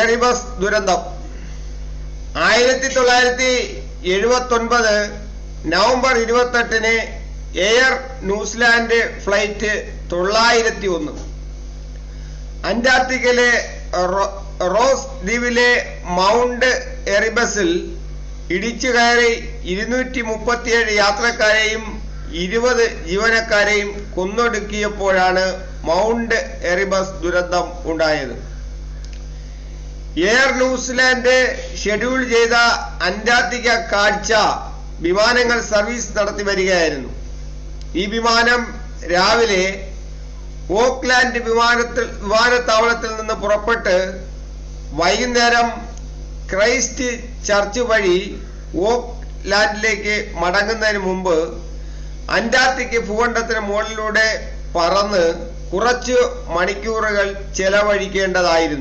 Erebus ദുരന്തം. ആയിരത്തി തൊള്ളായിരത്തി എഴുപത്തി ഒൻപത് നവംബർ ഇരുപത്തെട്ടിന് എയർ ന്യൂസിലാൻഡ് ഫ്ലൈറ്റ് തൊള്ളായിരത്തി ഒന്ന് അന്റാർട്ടിക്കയിലെ റോസ് ദ്വീപിലെ മൗണ്ട് എറിബസിൽ ഇടിച്ചു കയറി ഇരുന്നൂറ്റി മുപ്പത്തിയേഴ് യാത്രക്കാരെയും ഇരുപത് ജീവനക്കാരെയും കൊന്നൊടുക്കിയപ്പോഴാണ് മൗണ്ട് എറിബസ് ദുരന്തം ഉണ്ടായത്. എയർ ന്യൂസിലാൻഡ് ഷെഡ്യൂൾ ചെയ്ത അന്റാർട്ടിക്ക കാഴ്ച വിമാനങ്ങൾ സർവീസ് നടത്തി വരികയായിരുന്നു. ഈ വിമാനം രാവിലെ ഓക്ലാൻഡ് വിമാനത്തിൽ വിമാനത്താവളത്തിൽ നിന്ന് പുറപ്പെട്ട് വൈകുന്നേരം ക്രൈസ്റ്റ് ചർച്ച് വഴി ഓക്ലാൻഡിലേക്ക് മടങ്ങുന്നതിന് മുമ്പ് അന്റാർട്ടിക് ഭൂഖണ്ഡത്തിന് മുകളിലൂടെ പറന്ന് കുറച്ച് മണിക്കൂറുകൾ ചെലവഴിക്കേണ്ടതായിരുന്നു.